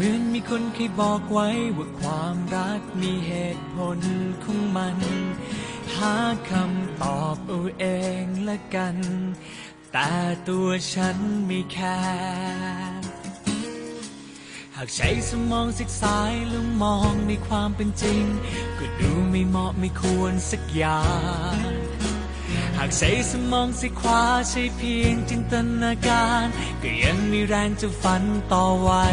เหมือนมีคนเคยบอกไว้ว่าความรักมีเหตุผลของมัน หาคำตอบเอาเองละกัน แต่ตัวฉันไม่แคร์หากใช้สมองศึกษายแล้วมองในความเป็นจริง ก็ดูไม่เหมาะไม่ควรสักอย่างากใช้สมองสิขวาใช้เพียงจินตนาการ ก็ยังมีแรงจะฝันต่อไว้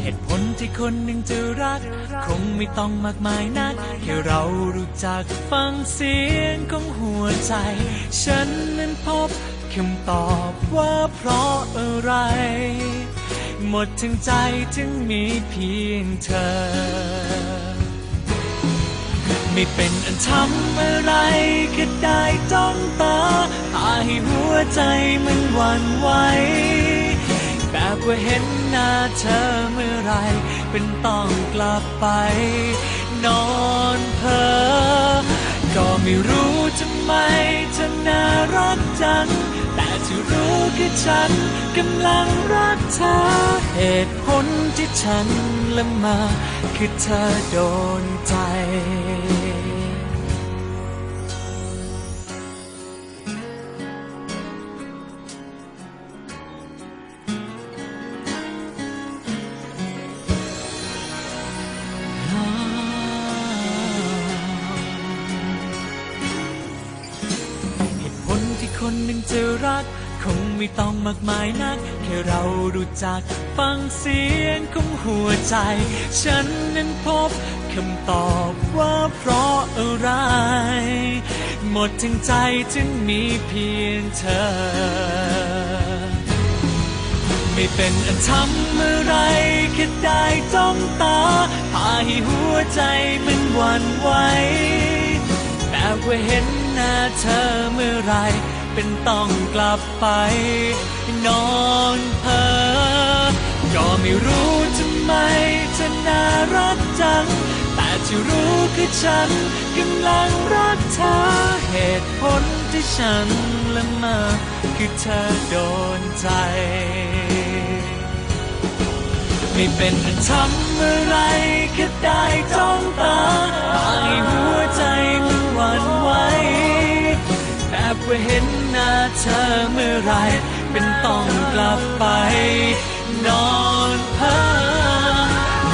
เหตุผลที่คนหนึ่งจะรัก คงไม่ต้องมากมายนักแค่เรารู้จักฟังเสียงของหัวใจ ฉันนั้นพบคำตอบว่าเพราะอะไร หมดทั้งใจถึงมีเพียงเธอ ไม่เป็นอันทำอะไรก็ได้จ้องตาพาให้หัวใจมันหวั่นไหวแบบว่าเห็นหน้าเธอเมื่อไรเป็นต้องกลับไป นอนเพ้อก็ไม่รู้ทำไมเธอน่ารักจังแต่ที่รู้คือฉันกำลังรักเธอ เหตุผลที่ฉันละมา คือเธอโดนใจ หนึ่งจะรัก คงไม่ต้องมากมายนัก แค่เรารู้จักฟังเสียงของหัวใจ ฉันนั้นพบคำตอบว่าเพราะอะไร หมดทั้งใจถึงมีเพียงเธอ ไม่เป็นอันทำอะไรแค่ได้จ้องตา พาให้หัวใจมันหวั่นไหวแต่ว่าเห็นหน้าเธอเมื่อไร เป็นต้องกลับไป นอนเพ้อก็ไม่รู้ทำไมเธอน่ารักจัง แต่ที่รู้คือฉันกำลังรักเธอเหตุผลที่ฉันละเมอคือเธอโดนใจ ไม่เป็นทำอะไรแค่ได้จ้องตาให้หัวใจมันหวั่นไหวแบบว่าเห็น เธอเมื่อไรเป็นต้องกลับไป นอนเพ้อ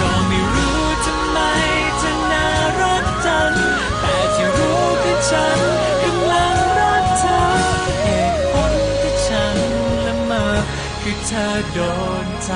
ก็ไม่รู้ทำไมเธอน่ารักจังแต่ที่รู้คือฉันกำลังรักเธอเหตุผลที่ฉันละเมอคือเธอโดนใจ